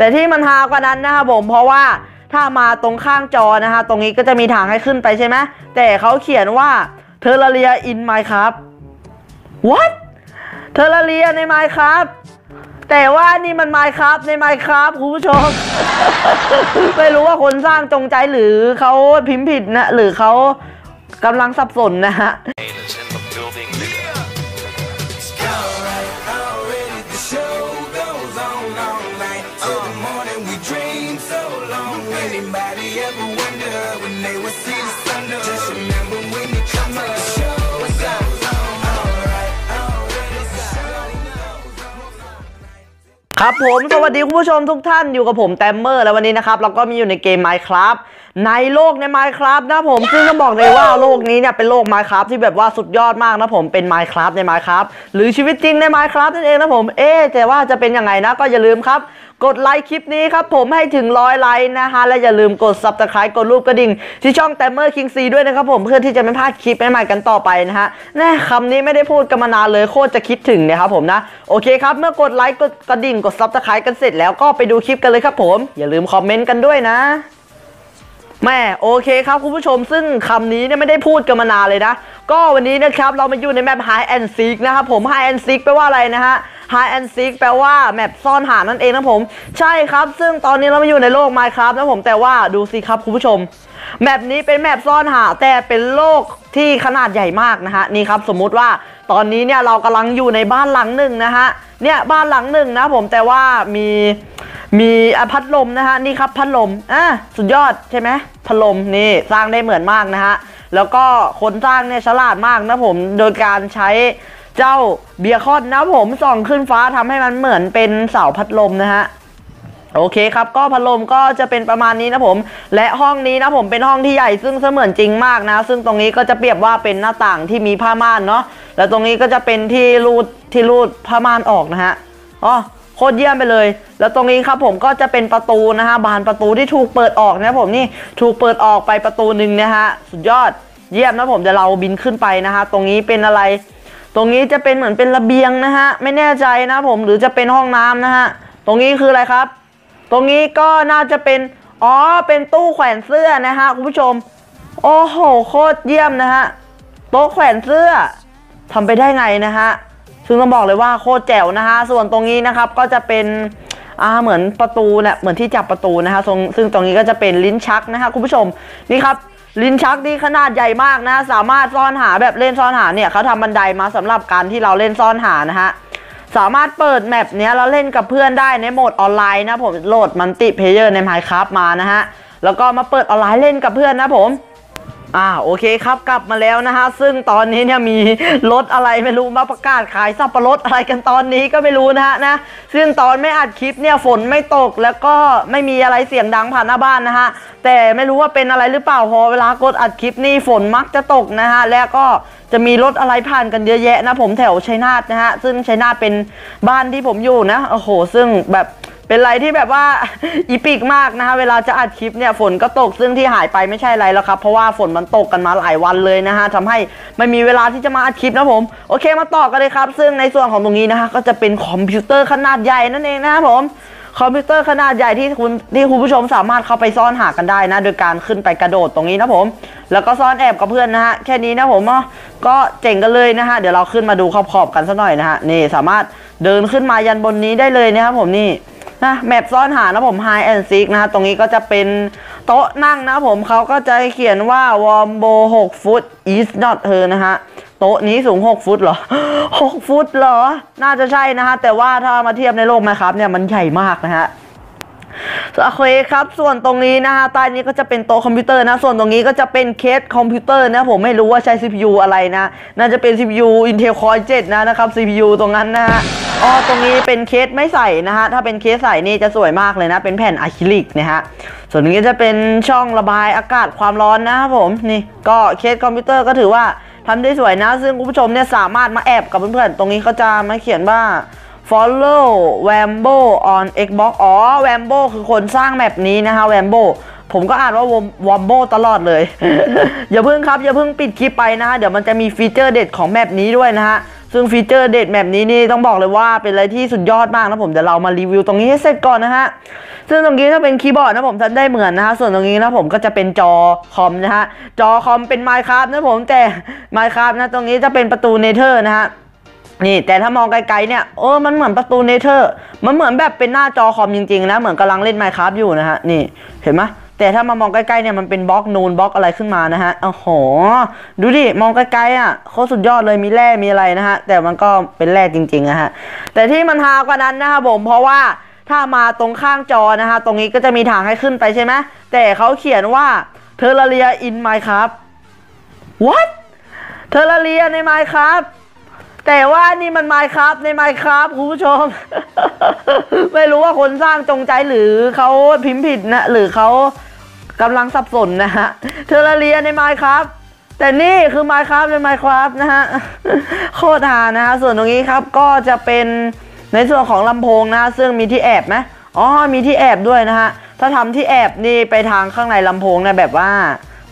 แต่ที่มันฮากว่านั้นนะครับผมเพราะว่าถ้ามาตรงข้างจอนะฮะตรงนี้ก็จะมีทางให้ขึ้นไปใช่ไหมแต่เขาเขียนว่าเทอร์เรียอินไมครับ what เทอร์เรียในไมครับแต่ว่านี่มันไมครับในไมครับคุณผู้ชม ไม่รู้ว่าคนสร้างจงใจหรือเขาพิมพ์ผิดนะ หรือเขากำลังสับสนนะฮะ ครับผมสวัสดีคุณผู้ชมทุกท่านอยู่กับผมแตมเมอร์แล้ววันนี้นะครับเราก็มีอยู่ในเกม Minecraft ในโลกใน Minecraft นะผมซึ่งต้องบอกเลยว่าโลกนี้เนี่ยเป็นโลก Minecraft ที่แบบว่าสุดยอดมากนะผมเป็น Minecraft ใน Minecraft หรือชีวิตจริงใน Minecraft นั่นเองนะผมเอ๊แต่ว่าจะเป็นยังไงนะก็อย่าลืมครับ กดไลค์คลิปนี้ครับผมให้ถึงร้อยไลค์นะฮะและอย่าลืมกด Subscribe กดรูปกระดิ่ง ที่ช่องแตมเมอร์คิงซีด้วยนะครับผมเพื่อที่จะไม่พลาดคลิปใหม่ๆกันต่อไปนะฮะแน่คำนี้ไม่ได้พูดกันมานานเลยโคตรจะคิดถึงนะครับผมนะ โอเคครับ เมื่อกดไลค์กดกระดิ่งกด Subscribe กันเสร็จแล้วก็ไปดูคลิปกันเลยครับผม อย่าลืมคอมเมนต์กันด้วยนะแม่โอเคครับคุณผู้ชมซึ่งคำนี้เนี่ยไม่ได้พูดกันมานานเลยนะ ก็วันนี้นะครับเรามาอยู่ในแมป Hide and Seek นะครับผม Hide and Seek แปลว่าอะไรนะฮะ Hide and Seek แปลว่าแมปซ่อนหานั่นเองนะผม ใช่ครับ ซึ่งตอนนี้เรามาอยู่ในโลก Minecraft นะผมแต่ว่าดูสิครับคุณผู้ชม แมปนี้เป็นแมปซ่อนหาแต่เป็นโลกที่ขนาดใหญ่มากนะฮะนี่ครับสมมุติว่าตอนนี้เนี่ยเรากำลังอยู่ในบ้านหลังหนึ่งนะฮะเนี่ยบ้านหลังหนึ่งนะผมแต่ว่ามีมีอพัดลมนะฮะนี่ครับพัดลมอะสุดยอดใช่ไหมพัดลมนี่สร้างได้เหมือนมากนะฮะแล้วก็คนสร้างเนี่ยฉลาดมากนะผมโดยการใช้ เจ้าเบียร์คอนนะผมส่องขึ้นฟ้าทำให้มันเหมือนเป็นเสาพัดลมนะฮะโอเคครับก็พัดลมก็จะเป็นประมาณนี้นะผม และห้องนี้นะผมเป็นห้องที่ใหญ่ซึ่งเสมือนจริงมากนะ ซึ่งตรงนี้ก็จะเปรียบว่าเป็นหน้าต่างที่มีผ้าม่านเนาะแล้วตรงนี้ก็จะเป็นที่รูดที่รูดผ้าม่านออกนะฮะอ๋อโคตรเยี่ยมไปเลย แล้วตรงนี้ครับผมก็จะเป็นประตูนะฮะบานประตูที่ถูกเปิดออกนะผมนี่ถูกเปิดออกไปประตูหนึ่งนะฮะสุดยอดเยี่ยมนะผมเดี๋ยวเราบินขึ้นไปนะฮะตรงนี้เป็นอะไร ตรงนี้จะเป็นเหมือนเป็นระเบียงนะฮะ ไม่แน่ใจนะผมหรือจะเป็นห้องน้ำนะฮะ ตรงนี้คืออะไรครับ ตรงนี้ก็น่าจะเป็น อ๋อ เป็นตู้แขวนเสื้อนะฮะคุณผู้ชม โอ้โห โคตรเยี่ยมนะฮะ โต๊ะแขวนเสื้อทำไปได้ไงนะฮะ ซึ่งต้องบอกเลยว่าโคตรแจ๋วนะฮะ ส่วนตรงนี้นะครับก็จะเป็น อ่า เหมือนประตูเนี่ยเหมือนที่จับประตูนะฮะซึ่งซึ่งตรงนี้ก็จะเป็นลิ้นชักนะฮะคุณผู้ชม นี่ครับ ลิ้นชักนี่ขนาดใหญ่มากนะ สามารถซ่อนหาแบบเล่นซ่อนหาเนี่ยเขาทำบันไดมาสำหรับการที่เราเล่นซ่อนหานะฮะสามารถเปิดแมปเนี้ยแล้วเล่นกับเพื่อนได้ในโหมดออนไลน์นะผมโหลดมันติเพเยอร์ในไมค์ครับมานะฮะแล้วก็มาเปิดออนไลน์เล่นกับเพื่อนนะผม อ่าโอเคครับกลับมาแล้วนะฮะซึ่งตอนนี้เนี่ยมีรถอะไรไม่รู้มาประกาศขายสับปะรดอะไรกันตอนนี้ก็ไม่รู้นะฮะนะซึ่งตอนไม่อัดคลิปเนี่ยฝนไม่ตกแล้วก็ไม่มีอะไรเสียงดังผ่านหน้าบ้านนะฮะแต่ไม่รู้ว่าเป็นอะไรหรือเปล่าพอเวลากดอัดคลิปนี่ฝนมักจะตกนะฮะแล้วก็จะมีรถอะไรผ่านกันเยอะแยะนะผมแถวชัยนาทนะฮะซึ่งชัยนาทเป็นบ้านที่ผมอยู่นะโอ้โห ซึ่งแบบ เป็นอะไรที่แบบว่า อีปิกมากนะฮะเวลาจะอัดคลิปเนี่ยฝนก็ตกซึ่งที่หายไปไม่ใช่อะไรแล้วครับ เพราะว่าฝนมันตกกันมาหลายวันเลยนะฮะทำให้ไม่มีเวลาที่จะมาอัดคลิปนะผม โอเคมาต่อกันเลยครับ ซึ่งในส่วนของตรงนี้นะฮะก็จะเป็นคอมพิวเตอร์ขนาดใหญ่นั่นเองนะครับผมคอมพิวเตอร์ขนาดใหญ่ที่คุณที่คุณผู้ชมสามารถเข้าไปซ่อนหากันได้นะ โดยการขึ้นไปกระโดดตรงนี้นะผม แล้วก็ซ่อนแอบกับเพื่อนนะฮะแค่นี้นะผมก็เจ๋งกันเลยนะฮะเดี๋ยวเราขึ้นมาดูขอบๆกันสักหน่อยนะฮะนี่สามารถเดินขึ้นมายันบนนี้ได้เลยนะครับผมนี่ นะแมปซ่อนหานะผม High and Seek นะฮะตรงนี้ก็จะเป็นโต๊ะนั่งนะผมเขาก็จะเขียนว่า Wombo 6 foot is not her นะฮะโต๊ะนี้สูง 6 ฟุตเหรอ 6 ฟุตเหรอ น่าจะใช่นะฮะ แต่ว่าถ้ามาเทียบในโลกไหมครับเนี่ยมันใหญ่มากนะฮะ โอเคครับ ส่วนตรงนี้นะฮะใต้นี้ก็จะเป็นโต๊ะคอมพิวเตอร์นะ ส่วนตรงนี้ก็จะเป็นเคสคอมพิวเตอร์นะ ผมไม่รู้ว่าใช้ CPU อะไรนะ น่าจะเป็น CPU Intel Core 7 นะนะครับ CPU ตรงนั้นนะฮะอ๋อตรงนี้เป็นเคสไม่ใส่นะฮะ ถ้าเป็นเคสใส่นี่จะสวยมากเลยนะ เป็นแผ่นอะคริลิกนะฮะ ส่วนนี้จะเป็นช่องระบายอากาศความร้อนนะครับผม นี่ก็เคสคอมพิวเตอร์ก็ถือว่าทำได้สวยนะ ซึ่งคุณผู้ชมเนี่ยสามารถมาแอบกับเพื่อนๆ ตรงนี้เขาจะมาเขียนว่า follow Wambo on Xbox อ๋อ Wambo คือคนสร้างแมปนี้นะคะ Wambo ผมก็อ่านว่าวอมโบตลอดเลย อย่าเพิ่งครับ อย่าเพิ่งปิดคลิปไปนะฮะ เดี๋ยวมันจะมีฟีเจอร์เด็ดของแมปนี้ด้วยนะฮะ ซึ่งฟีเจอร์เด็ดแบบนี้นี่ต้องบอกเลยว่าเป็นอะไรที่สุดยอดมากนะผม เดี๋ยวเรามารีวิวตรงนี้ให้เสร็จก่อนนะฮะ ซึ่งตรงนี้ถ้าเป็นคีย์บอร์ดนะผมทำได้เหมือนนะฮะ ส่วนตรงนี้นะผมก็จะเป็นจอคอมนะฮะ จอคอมเป็น Minecraft นะผมแต่ Minecraft นะตรงนี้จะเป็นประตูเนเธอร์นะฮะ นี่แต่ถ้ามองไกลๆเนี่ยเออมันเหมือนประตูเนเธอร์ มันเหมือนแบบเป็นหน้าจอคอมจริงๆนะ เหมือนกำลังเล่น Minecraft อยู่นะฮะ นี่เห็นไหมแต่ถ้ามามองใกล้ๆเนี่ยมันเป็นบล็อกนูนบล็อกอะไรขึ้นมานะฮะโอ้โห ดูดิ มองไกลๆอะโคตรสุดยอดเลยมีแร่มีอะไรนะฮะ แต่มันก็เป็นแร่จริงๆนะฮะ แต่ที่มันฮากว่านั้นนะครับผมเพราะว่าถ้ามาตรงข้างจอนะฮะ ตรงนี้ก็จะมีทางให้ขึ้นไปใช่ไหมแต่เขาเขียนว่าเทอร์เรียอินไมค์ครับ what เทอร์เรียในไมค์ครับ แต่ว่านี่มันไมค์ครับในไมค์ครับคุณผู้ชม ไม่รู้ว่าคนสร้างจงใจหรือเขาพิมพ์ผิดนะหรือเขากำลังสับสนนะฮะเทอร์เรียในไมค์ครับแต่นี่คือไมค์ครับในไมค์ครับนะฮะโคตรฮานะฮะส่วนตรงนี้ครับก็จะเป็นในส่วนของลำโพงนะซึ่งมีที่แอบไหมอ๋อมีที่แอบด้วยนะฮะถ้าทำที่แอบนี่ไปทางข้างในลำโพงเนี่ยแบบว่า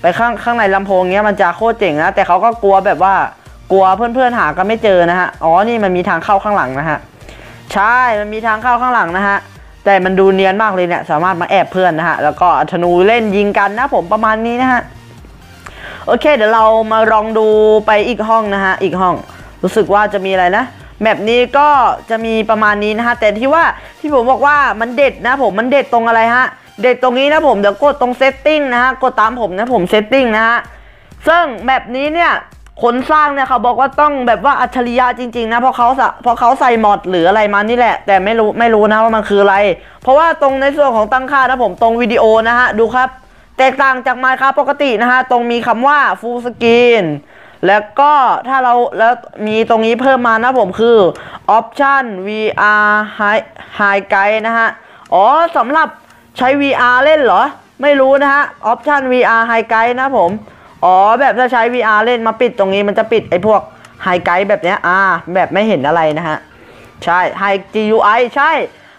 ไปข้างข้างในลำโพงเนี้ยมันจะโคตรเจ๋งนะแต่เขาก็กลัวแบบว่า กลัวเพื่อนๆหากันไม่เจอนะฮะ อ๋อ นี่มันมีทางเข้าข้างหลังนะฮะ ใช่ มันมีทางเข้าข้างหลังนะฮะ แต่มันดูเนียนมากเลยเนี่ย สามารถมาแอบเพื่อนนะฮะ แล้วก็ธนูเล่นยิงกันนะผมประมาณนี้นะฮะ โอเค เดี๋ยวเรามาลองดูไปอีกห้องนะฮะ อีกห้อง รู้สึกว่าจะมีอะไรนะแมปนี้ก็จะมีประมาณนี้นะฮะ แต่ที่ว่าที่ผมบอกว่ามันเด็ดนะผม มันเด็ดตรงอะไรฮะ เด็ดตรงนี้นะผม เดี๋ยวกดตรงเซตติ้งนะฮะ กดตามผมนะผมเซตติ้งนะฮะ ซึ่งแบบนี้เนี่ย คนสร้างเนี่ยเขาบอกว่าต้องแบบว่าอัจฉริยะจริงๆนะเพราะเขาสะเพราะเขาใส่มอดหรืออะไรมานี่แหละ แต่ไม่รู้ไม่รู้นะว่ามันคืออะไร เพราะว่าตรงในส่วนของตั้งค่านะผมตรงวิดีโอนะฮะดูครับ แตกต่างจากไมค์ครับปกตินะฮะตรงมีคำว่า full screen แล้วก็ถ้าเราแล้วมีตรงนี้เพิ่มมานะผมคือ option VR high high guide นะฮะ อ๋อสำหรับใช้ VR เล่นเหรอ ไม่รู้นะฮะ option VR high guide นะผม อ๋อแบบถ้าใช้ VR เล่นมาปิดตรงนี้มันจะปิดไอ้พวกไฮไกด์แบบเนี้ยอ่าแบบไม่เห็นอะไรนะฮะ ใช่ High GUI ใช่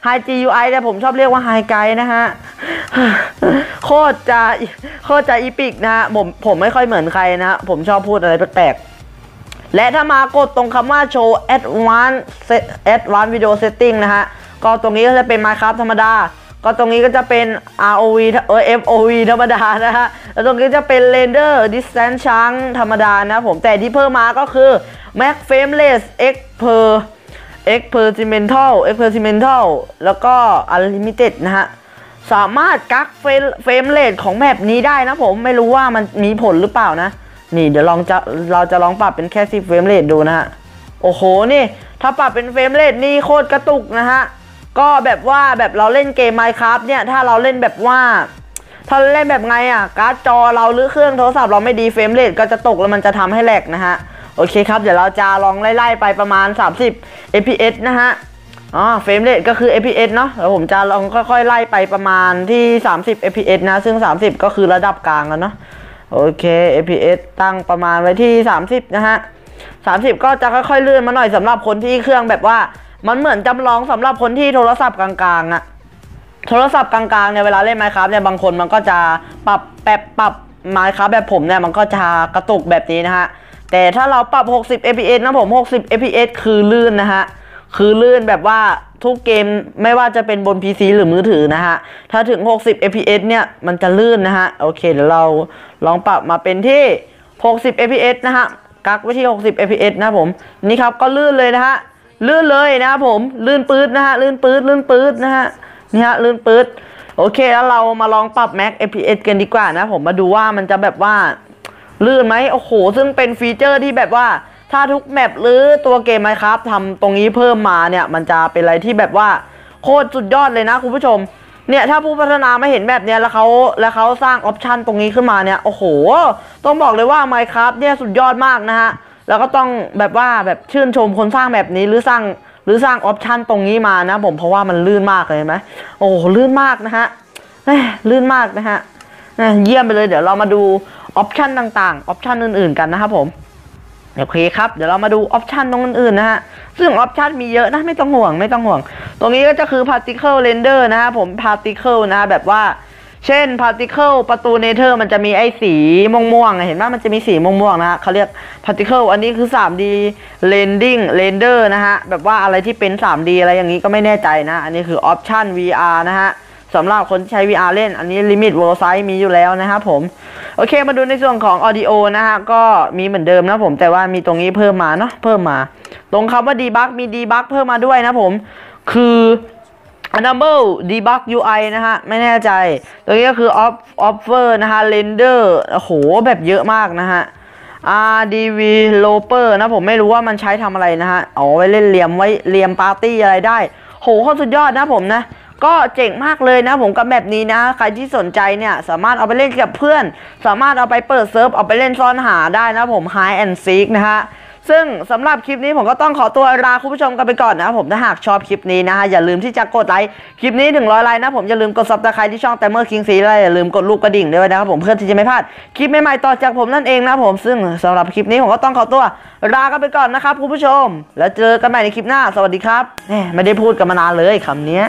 High GUI แต่ผมชอบเรียกว่า High Guide นะฮะ โคตรจะโคตรจะอีพิกนะฮะ ผมผมไม่ค่อยเหมือนใครนะฮะผมชอบพูดอะไรแปลกๆ และถ้ามากดตรงคำว่าโชว์ advanced advanced video setting นะฮะ ก็ตรงนี้ก็จะเป็น Minecraft ธรรมดา ก็ตรงนี้ก็จะเป็น ROV เออ FOV ธรรมดานะฮะ แล้วตรงนี้จะเป็น Render Distance Chunk ธรรมดานะผม แต่ที่เพิ่มมาก็คือ Max Frameless X per Experimental Experimental แล้วก็ Unlimited นะฮะ สามารถกักเฟรเฟรมเรทของแมปนี้ได้นะผม ไม่รู้ว่ามันมีผลหรือเปล่านะ นี่เดี๋ยวลองจะเราจะลองปรับเป็นแค่10เฟรมเรทดูนะฮะ โอ้โห นี่ ถ้าปรับเป็นเฟรมเรทนี่โคตรกระตุกนะฮะ ก็แบบว่าแบบเราเล่นเกม Minecraft เนี่ยถ้าเราเล่นแบบว่า ถ้าเล่นแบบไงอะการ์ดจอเราหรือเครื่องโทรศัพท์เราไม่ดีเฟรมเรทก็จะตกแล้วมันจะทำให้แหลกนะฮะโอเคครับ เดี๋ยวเราจะลองไล่ ๆ ไปประมาณ 30 fps นะฮะอ๋อเฟรมเรทก็คือ fps เนาะแล้วผมจะลองค่อยๆ ไล่ไปประมาณที่ 30 fps นะ ซึ่ง 30 ก็คือระดับกลางแล้วเนาะโอเค fps ตั้งประมาณไว้ที่ 30 นะฮะ30 ก็จะค่อยๆเลื่อนมาหน่อยสำหรับคนที่เครื่องแบบว่า มันเหมือนจำลองสำหรับคนที่โทรศัพท์กลางๆอะโทรศัพท์กลางๆเนี่ยเวลาเล่นไมค์ครับเนี่ยบางคนมันก็จะปรับแปบปรับไมค์ครับแบบผมเนี่ยมันก็จะกระตุกแบบนี้นะฮะแต่ถ้าเราปรับ 60 fps นะผม 60 fps คือลื่นนะฮะคือลื่นแบบว่าทุกเกมไม่ว่าจะเป็นบน PC หรือมือถือนะฮะ ถ้าถึง 60 fps เนี่ย มันจะลื่นนะฮะ โอเคเดี๋ยวเราลองปรับมาเป็นที่ 60 fps นะฮะ กักไว้ที่ 60 fps นะผม นี่ครับก็ลื่นเลยนะฮะ ลื่นเลยนะครับผมลื่นปื๊ดนะฮะลื่นปื๊ดลื่นปื๊ดนะฮะนี่ฮะลื่นปื๊ดโอเคแล้วเรามาลองปรับ Max FPS กันดีกว่านะผมมาดูว่ามันจะแบบว่าลื่นไหมโอ้โห ซึ่งเป็นฟีเจอร์ที่แบบว่าถ้าทุกแมปหรือตัวเกมไมครับทำตรงนี้เพิ่มมาเนี่ย มันจะเป็นอะไรที่แบบว่าโคตรสุดยอดเลยนะคุณผู้ชม เนี่ยถ้าผู้พัฒนาไม่เห็นแบบเนี้ยแล้วเขาแล้วเขาสร้างออปชันตรงนี้ขึ้นมาเนี่ย โอ้โห ต้องบอกเลยว่า Minecraft เนี่ยสุดยอดมากนะฮะ แล้วก็ต้องแบบว่าแบบชื่นชมคนสร้างแบบนี้หรือสร้างหรือสร้างออปชันตรงนี้มานะผมเพราะว่ามันลื่นมากเลยไหมโอ้ลื่นมากนะฮะลื่นมากนะฮะเยี่ยมไปเลยเดี๋ยวเรามาดูออปชันต่างๆออปชันอื่น ๆกันนะครับผมโอเคครับเดี๋ยวเรามาดูออปชันตรงอื่นๆนะฮะซึ่งออปชันมีเยอะนะไม่ต้องห่วงไม่ต้องห่วง ตรงนี้ก็จะคือ particle render นะฮะผม particle นะแบบว่า เช่น particle ประตูเนเธอร์มันจะมีไอ้สีม่วงๆเห็นไหมมันจะมีสีม่วงๆนะเขาเรียก particle อันนี้คือ 3D rendering render นะฮะ แบบว่าอะไรที่เป็น 3D อะไรอย่างนี้ก็ไม่แน่ใจนะ อันนี้คือ option VR นะฮะสำหรับคนที่ใช้ VR เล่น อันนี้ limit world size มีอยู่แล้วนะครับผม โอเคมาดูในส่วนของ audio นะฮะ ก็มีเหมือนเดิมนะผมแต่ว่ามีตรงนี้เพิ่มมาเนาะเพิ่มมา ตรงคำว่า debug มี debug เพิ่มมาด้วยนะผม คือ Enable Debug UI นะฮะ ไม่แน่ใจ ตัวนี้ก็คือ off offer นะฮะ render โอ้โห แบบเยอะมากนะฮะ RDV Loper นะผมไม่รู้ว่ามันใช้ทำอะไรนะฮะเอาไว้เล่นเหลี่ยมไว้เหลี่ยมปาร์ตี้อะไรได้ โหโคตรสุดยอดนะผมนะก็เจ๋งมากเลยนะผมกับแบบนี้นะ ใครที่สนใจเนี่ย สามารถเอาไปเล่นกับเพื่อน สามารถเอาไปเปิดเซิร์ฟ เอาไปเล่นซ่อนหาได้นะผม Hide and Seek นะฮะ ซึ่งสำหรับคลิปนี้ผมก็ต้องขอตัวลาคุณผู้ชมกันไปก่อนนะผมถ้าหากชอบคลิปนี้นะฮะอย่าลืมที่จะกดไลค์คลิปนี้ถึงร้อยไลค์นะผมอย่าลืมกดซับสไครต์ที่ช่องแต่เมอร์คิงซีและอย่าลืมกดลูกกระดิ่งด้วยนะครับผมเพื่อที่จะไม่พลาดคลิปใหม่ๆต่อจากผมนั่นเองนะผมซึ่งสำหรับคลิปนี้ผมก็ต้องขอตัวลากันไปก่อนนะครับคุณผู้ชม แล้วเจอกันใหม่ในคลิปหน้า สวัสดีครับแหมไม่ได้พูดกันมานานเลยคำเนี้ย